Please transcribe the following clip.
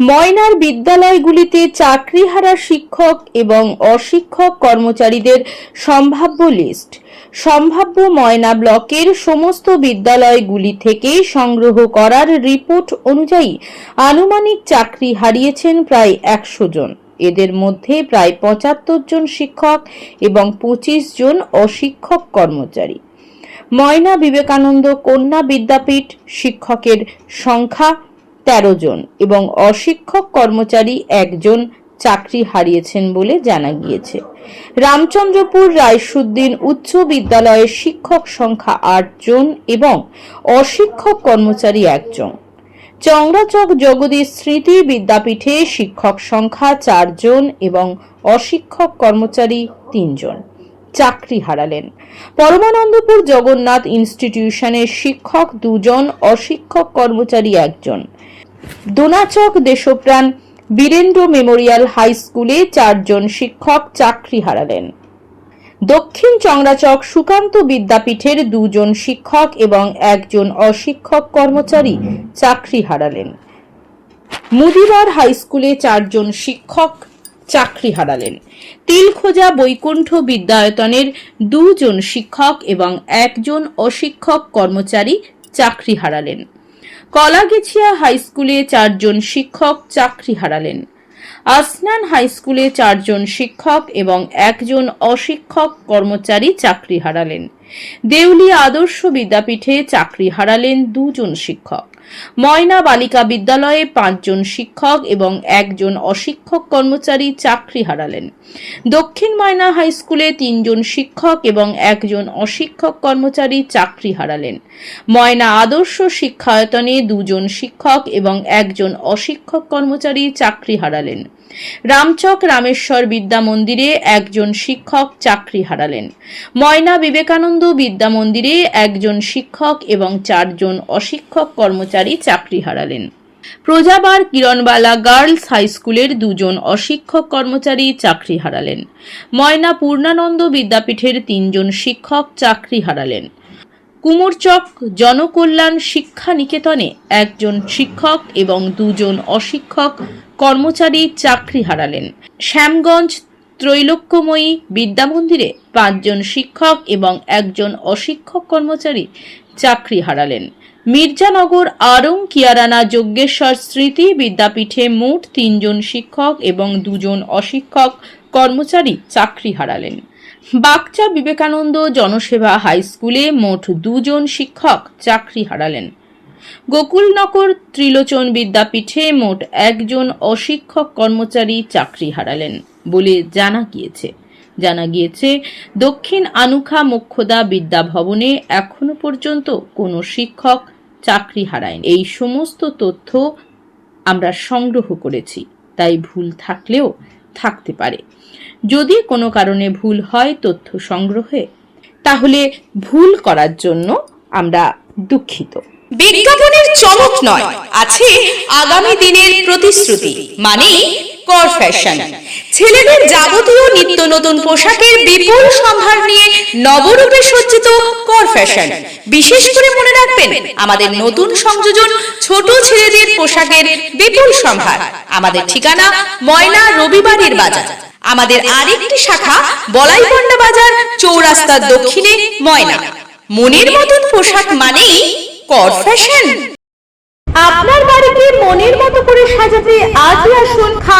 ময়নার বিদ্যালয়গুলিতে চাকরিহারা শিক্ষক এবং অশিক্ষক কর্মচারীদের সম্ভাব্য লিস্ট। সম্ভাব্য ময়না ব্লকের সমস্ত বিদ্যালয়গুলি থেকে সংগ্রহ করার রিপোর্ট অনুযায়ী আনুমানিক চাকরি হারিয়েছেন প্রায় একশো জন। এদের মধ্যে প্রায় পঁচাত্তর জন শিক্ষক এবং পঁচিশ জন অশিক্ষক কর্মচারী। ময়না বিবেকানন্দ কন্যা বিদ্যাপীঠ শিক্ষকের সংখ্যা তেরো জন এবং অশিক্ষক কর্মচারী একজন চাকরি হারিয়েছেন বলে জানা গিয়েছে। রামচন্দ্রপুর রায়সুদ্দিন উচ্চ বিদ্যালয়ের শিক্ষক সংখ্যা আট জন এবং অশিক্ষক কর্মচারী একজন। চংরাচক জগদীশ স্মৃতি বিদ্যাপীঠে শিক্ষক সংখ্যা চারজন এবং অশিক্ষক কর্মচারী তিনজন চাকরি হারালেন। পরমানন্দপুর জগন্নাথ ইনস্টিটিউশনের শিক্ষক দুজন, অশিক্ষক কর্মচারী একজন। দোনাচক দেশপ্রাণ বীরেন্দ্র মেমোরিয়াল হাই স্কুলে চারজন শিক্ষক চাকরি হারালেন। দক্ষিণ চংরাচক সুকান্ত বিদ্যাপীঠের দুজন শিক্ষক এবং একজন অশিক্ষক কর্মচারী চাকরি হারালেন। মুদিবার হাই স্কুলে চারজন শিক্ষক চাকরি হারালেন। তিলখোজা বৈকুণ্ঠ বিদ্যায়তনের দুজন শিক্ষক এবং একজন অশিক্ষক কর্মচারী চাকরি হারালেন। কলাগেছিয়া হাই স্কুলে চারজন শিক্ষক চাকরি হারালেন। আসনান হাই স্কুলে চারজন শিক্ষক এবং একজন অশিক্ষক কর্মচারী চাকরি হারালেন। দেউলি আদর্শ বিদ্যাপীঠে চাকরি হারালেন দুজন শিক্ষক। ময়না বালিকা বিদ্যালয়ে পাঁচজন শিক্ষক এবং একজন অশিক্ষক কর্মচারী চাকরি হারালেন। দক্ষিণ ময়না হাই স্কুলে তিনজন শিক্ষক এবং একজন অশিক্ষক কর্মচারী চাকরি হারালেন। ময়না আদর্শ শিক্ষায়তনে দুজন শিক্ষক এবং একজন অশিক্ষক কর্মচারী চাকরি হারালেন। রামচক রামেশ্বর বিদ্যা মন্দিরে একজন শিক্ষক চাকরি হারালেন। ময়না বিবেকানন্দ বিদ্যা মন্দিরে একজন শিক্ষক এবং চারজন অশিক্ষক কর্মচারী চাকরি হারালেন। প্রজাবার কিরণবালা গার্লস হাই স্কুলের দুজন অশিক্ষক কর্মচারী চাকরি হারালেন। ময়না পূর্ণানন্দ বিদ্যাপীঠের তিনজন শিক্ষক চাকরি হারালেন। কুমোরচক জনকল্যাণ শিক্ষা নিকেতনে একজন শিক্ষক এবং দুজন অশিক্ষক কর্মচারী চাকরি হারালেন। শ্যামগঞ্জ ত্রৈলোক্যময়ী বিদ্যামন্দিরে পাঁচজন শিক্ষক এবং একজন অশিক্ষক কর্মচারী চাকরি হারালেন। মির্জানগর আরং কিয়ারানা যজ্ঞেশ্বর স্মৃতি বিদ্যাপীঠে মোট তিনজন শিক্ষক এবং দুজন অশিক্ষক কর্মচারী চাকরি হারালেন। বাগচা বিবেকানন্দ জনসেবা হাই স্কুলে মোট দুজন শিক্ষক চাকরি হারালেন। গোকুলনগর ত্রিলোচন বিদ্যাপীঠে মোট একজন অশিক্ষক কর্মচারী চাকরি হারালেন বলে জানা গিয়েছে। জানা গিয়েছে, দক্ষিণ আনুখা মোক্ষদা বিদ্যা ভবনে এখনও পর্যন্ত কোনো শিক্ষক চাকরি হারায়নি। এই সমস্ত তথ্য আমরা সংগ্রহ করেছি, তাই ভুল থাকলেও থাকতে পারে। যদি কোনো কারণে ভুল হয় তথ্য সংগ্রহে, তাহলে ভুল করার জন্য আমরা দুঃখিত। বিজ্ঞাপনের চমক নয়, আছে আগামী দিনের প্রতিশ্রুতি মানে কর ফ্যাশন ছেলেদের যাবতীয় নিত্য নতুন পোশাকের বিপুল সম্ভার নিয়ে নবরূপে সজ্জিত কর ফ্যাশন বিশেষ করে মনে রাখবেন, আমাদের নতুন সংযোজন ছোট ছেলেদের পোশাকের বিপুল সম্ভার। আমাদের ঠিকানা ময়না রবিবারের বাজার। আমাদের আরেকটি শাখা, বলাইপন্ডা বাজার চৌরাস্তার দক্ষিণে ময়না। মনের মতন পোশাক মানেই কর ফ্যাশন আপনার বাড়িকে মনের মতো করে সাজাতে আজই আসুন অ্যান্ড